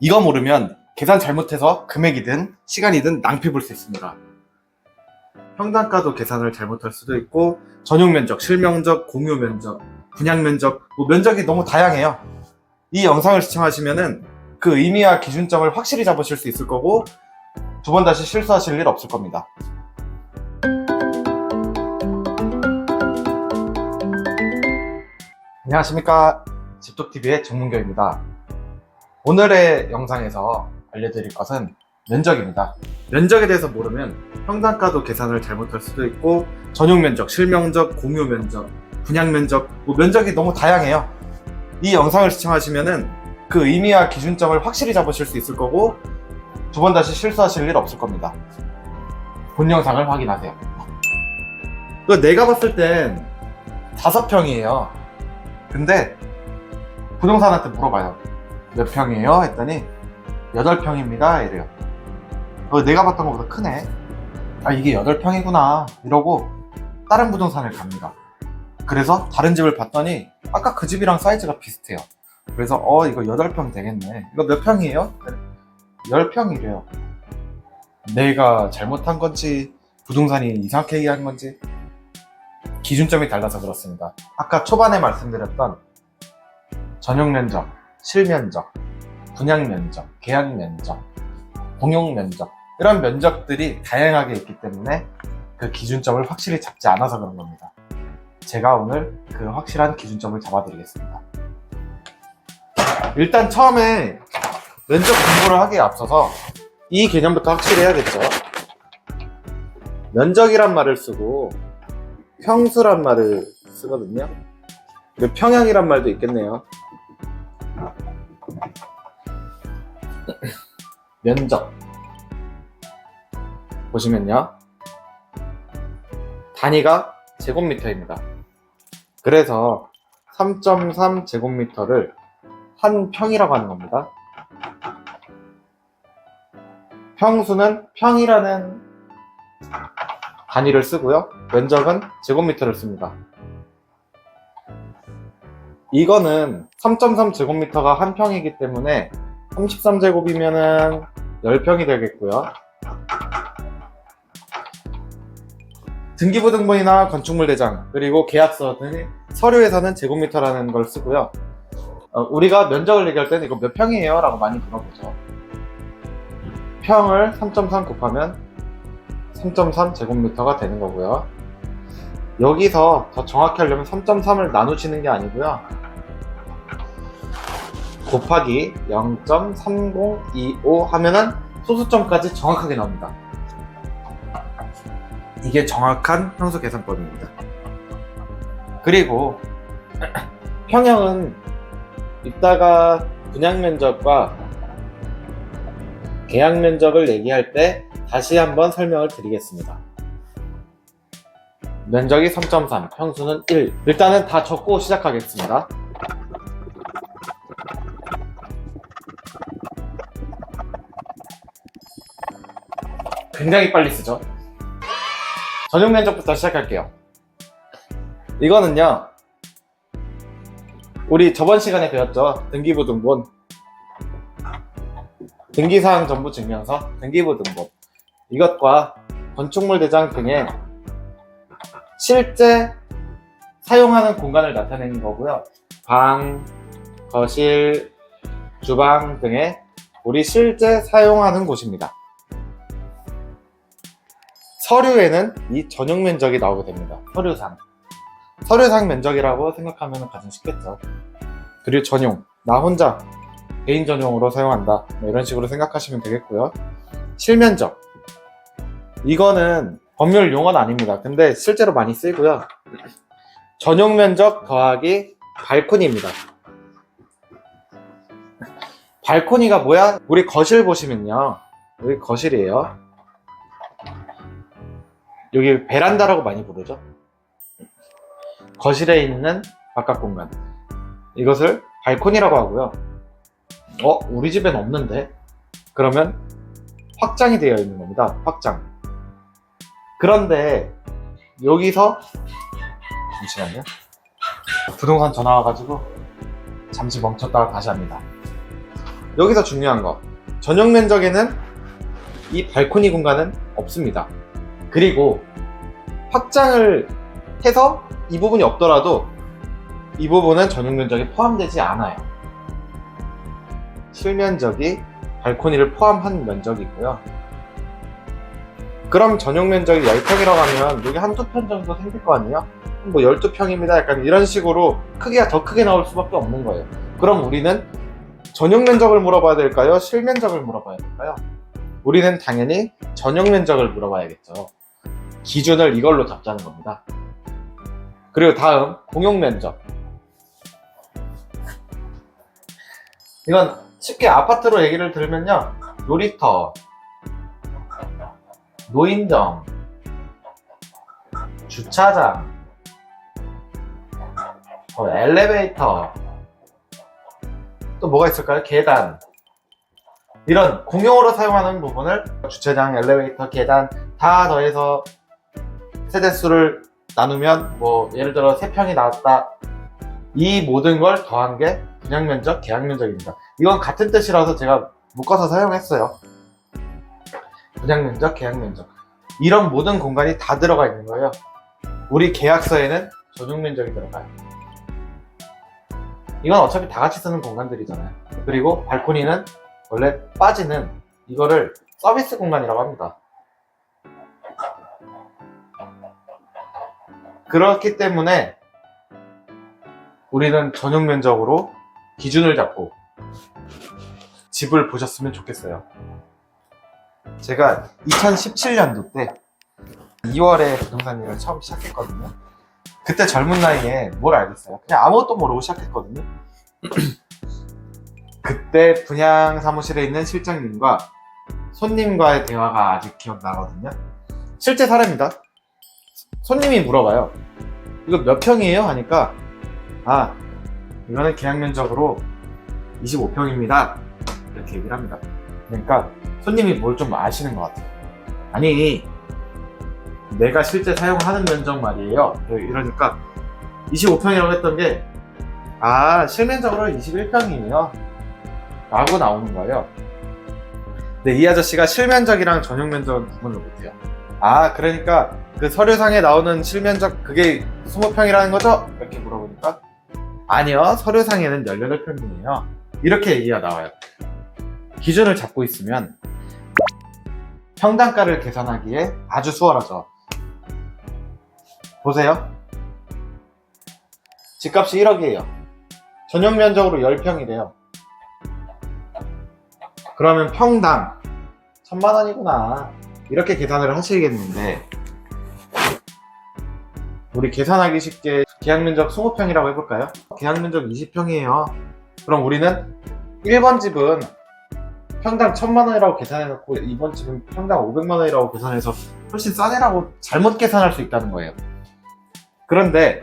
이거 모르면 계산 잘못해서 금액이든 시간이든 낭패 볼 수 있습니다. 평단가도 계산을 잘못할 수도 있고 전용 면적, 실면적, 공유 면적, 분양 면적, 뭐 면적이 너무 다양해요. 이 영상을 시청하시면은 그 의미와 기준점을 확실히 잡으실 수 있을 거고 두 번 다시 실수하실 일 없을 겁니다. 안녕하십니까 집독TV의 정문교입니다. 오늘의 영상에서 알려드릴 것은 면적입니다. 면적에 대해서 모르면 평단가도 계산을 잘못할 수도 있고 전용 면적, 실면적, 공유 면적, 분양 면적, 뭐 면적이 너무 다양해요. 이 영상을 시청하시면은 그 의미와 기준점을 확실히 잡으실 수 있을 거고 두 번 다시 실수하실 일 없을 겁니다. 본 영상을 확인하세요. 그 내가 봤을 땐 다섯 평이에요. 근데 부동산한테 물어봐요. 몇 평이에요? 했더니 여덟 평입니다. 이래요. 어, 내가 봤던 것보다 크네. 아 이게 여덟 평이구나. 이러고 다른 부동산을 갑니다. 그래서 다른 집을 봤더니 아까 그 집이랑 사이즈가 비슷해요. 그래서 어 이거 여덟 평 되겠네. 이거 몇 평이에요? 열 평이래요. 내가 잘못한 건지 부동산이 이상하게 얘기한 건지 기준점이 달라서 그렇습니다. 아까 초반에 말씀드렸던 전용 면적, 실면적, 분양 면적, 계약 면적, 공용 면적 이런 면적들이 다양하게 있기 때문에 그 기준점을 확실히 잡지 않아서 그런 겁니다. 제가 오늘 그 확실한 기준점을 잡아드리겠습니다. 일단 처음에 면적 공부를 하기에 앞서서 이 개념부터 확실히 해야겠죠. 면적이란 말을 쓰고 평수란 말을 쓰거든요. 그리고 평양이란 말도 있겠네요. 면적. 보시면요. 단위가 제곱미터입니다. 그래서 3.3 제곱미터를 한 평이라고 하는 겁니다. 평수는 평이라는 단위를 쓰고요. 면적은 제곱미터를 씁니다. 이거는 3.3 제곱미터가 한 평이기 때문에 33제곱이면은 10평이 되겠고요. 등기부등본이나 건축물 대장 그리고 계약서 등 서류에서는 제곱미터라는 걸 쓰고요. 어, 우리가 면적을 얘기할 때는 이거 몇 평이에요? 라고 많이 물어보죠. 평을 3.3 곱하면 3.3 제곱미터가 되는 거고요. 여기서 더 정확히 하려면 3.3을 나누시는 게 아니고요. 곱하기 0.3025 하면은 소수점까지 정확하게 나옵니다. 이게 정확한 평수 계산법입니다. 그리고 평형은 이따가 분양 면적과 계약 면적을 얘기할 때 다시 한번 설명을 드리겠습니다. 면적이 3.3, 평수는 1. 일단은 다 적고 시작하겠습니다. 굉장히 빨리 쓰죠. 전용 면적부터 시작할게요. 이거는요, 우리 저번 시간에 배웠죠. 등기부 등본. 등기사항 전부 증명서, 등기부 등본. 이것과 건축물 대장 등의 실제 사용하는 공간을 나타내는 거고요. 방, 거실, 주방 등의 우리 실제 사용하는 곳입니다. 서류에는 이 전용 면적이 나오게 됩니다. 서류상. 서류상 면적이라고 생각하면 가장 쉽겠죠. 그리고 전용. 나 혼자 개인 전용으로 사용한다. 뭐 이런 식으로 생각하시면 되겠고요. 실면적. 이거는 법률 용어는 아닙니다. 근데 실제로 많이 쓰이고요. 전용 면적 더하기 발코니입니다. 발코니가 뭐야? 우리 거실 보시면요. 여기 거실이에요. 여기 베란다라고 많이 부르죠. 거실에 있는 바깥 공간. 이것을 발코니라고 하고요. 어, 우리 집엔 없는데? 그러면 확장이 되어 있는 겁니다. 확장. 그런데 여기서 잠시만요. 부동산 전화 와가지고 잠시 멈췄다가 다시 합니다. 여기서 중요한 거. 전용 면적에는 이 발코니 공간은 없습니다. 그리고 확장을 해서 이 부분이 없더라도 이 부분은 전용 면적에 포함되지 않아요. 실면적이 발코니를 포함한 면적이고요. 그럼 전용 면적이 10평이라고 하면 여기 한두 편 정도 생길 거 아니에요? 뭐 12평입니다. 약간 이런 식으로 크기가 더 크게 나올 수밖에 없는 거예요. 그럼 우리는 전용 면적을 물어봐야 될까요? 실면적을 물어봐야 될까요? 우리는 당연히 전용 면적을 물어봐야겠죠. 기준을 이걸로 잡자는 겁니다. 그리고 다음 공용 면적. 이건 쉽게 아파트로 얘기를 들으면요. 놀이터, 노인정, 주차장, 어, 엘리베이터, 또 뭐가 있을까요? 계단. 이런 공용으로 사용하는 부분을 주차장, 엘리베이터, 계단 다 더해서 세대수를 나누면 뭐 예를 들어 3평이 나왔다. 이 모든 걸 더한 게 분양면적, 계약면적입니다. 이건 같은 뜻이라서 제가 묶어서 사용했어요. 분양면적, 계약면적. 이런 모든 공간이 다 들어가 있는 거예요. 우리 계약서에는 전용면적이 들어가요. 이건 어차피 다 같이 쓰는 공간들이잖아요. 그리고 발코니는 원래 빠지는 이거를 서비스 공간이라고 합니다. 그렇기 때문에 우리는 전용 면적으로 기준을 잡고 집을 보셨으면 좋겠어요. 제가 2017년도 때 2월에 부동산 일을 처음 시작했거든요. 그때 젊은 나이에 뭘 알겠어요. 그냥 아무것도 모르고 시작했거든요. 그때 분양 사무실에 있는 실장님과 손님과의 대화가 아직 기억나거든요. 실제 사례입니다. 손님이 물어봐요. 이거 몇 평이에요? 하니까 아 이거는 계약 면적으로 25평입니다. 이렇게 얘기를 합니다. 그러니까 손님이 뭘 좀 아시는 것 같아요. 아니 내가 실제 사용하는 면적 말이에요. 이러니까 25평이라고 했던 게 아 실면적으로 21평이에요. 라고 나오는 거예요. 근데 이 아저씨가 실면적이랑 전용 면적은 구분을 못해요. 아 그러니까 그 서류상에 나오는 실면적 그게 20평이라는 거죠? 이렇게 물어보니까 아니요 서류상에는 18평이에요. 이렇게 얘기가 나와요. 기준을 잡고 있으면 평당가를 계산하기에 아주 수월하죠. 보세요. 집값이 1억이에요. 전용 면적으로 10평이래요. 그러면 평당 천만 원이구나. 이렇게 계산을 하시겠는데 우리 계산하기 쉽게 계약 면적 20평이라고 해볼까요? 계약 면적 20평이에요. 그럼 우리는 1번 집은 평당 1000만 원이라고 계산해놓고 2번 집은 평당 500만 원이라고 계산해서 훨씬 싸네라고 잘못 계산할 수 있다는 거예요. 그런데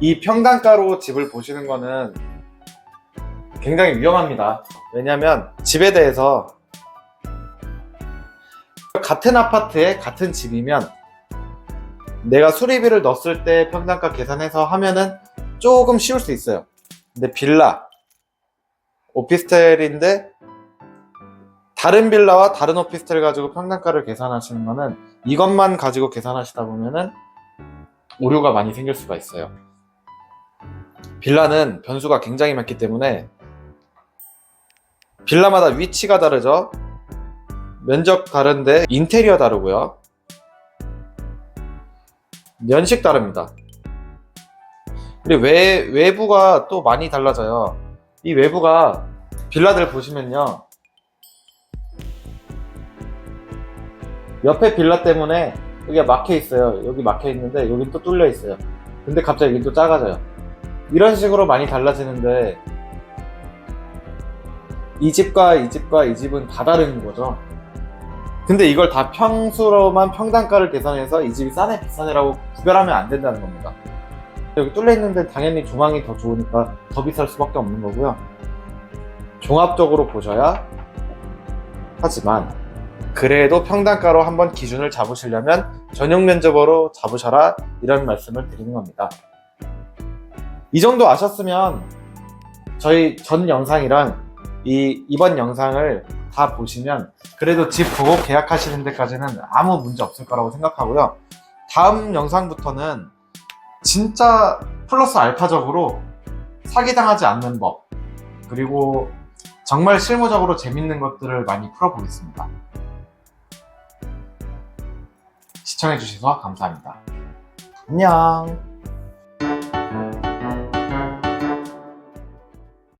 이 평당가로 집을 보시는 거는 굉장히 위험합니다. 왜냐하면 집에 대해서 같은 아파트에 같은 집이면 내가 수리비를 넣었을 때 평당가 계산해서 하면은 조금 쉬울 수 있어요. 근데 빌라, 오피스텔인데 다른 빌라와 다른 오피스텔 가지고 평당가를 계산하시는 거는 이것만 가지고 계산하시다 보면은 오류가 많이 생길 수가 있어요. 빌라는 변수가 굉장히 많기 때문에 빌라마다 위치가 다르죠. 면적 다른데 인테리어 다르고요. 연식 다릅니다. 그리고 외, 외부가 또 많이 달라져요. 이 외부가 빌라들 보시면요. 옆에 빌라 때문에 여기가 막혀 있어요. 여기 막혀 있는데 여기 또 뚫려 있어요. 근데 갑자기 여기 또 작아져요. 이런 식으로 많이 달라지는데 이 집과 이 집과 이 집은 다 다른 거죠. 근데 이걸 다 평수로만 평당가를 계산해서 이 집이 싸네 비싸네라고 구별하면 안 된다는 겁니다. 여기 뚫려 있는데 당연히 중앙이 더 좋으니까 더 비쌀 수밖에 없는 거고요. 종합적으로 보셔야 하지만 그래도 평당가로 한번 기준을 잡으시려면 전용 면적으로 잡으셔라 이런 말씀을 드리는 겁니다. 이 정도 아셨으면 저희 전 영상이랑 이 이번 영상을 다 보시면 그래도 집 보고 계약하시는 데까지는 아무 문제 없을 거라고 생각하고요. 다음 영상부터는 진짜 플러스 알파적으로 사기당하지 않는 법 그리고 정말 실무적으로 재밌는 것들을 많이 풀어보겠습니다. 시청해주셔서 감사합니다. 안녕.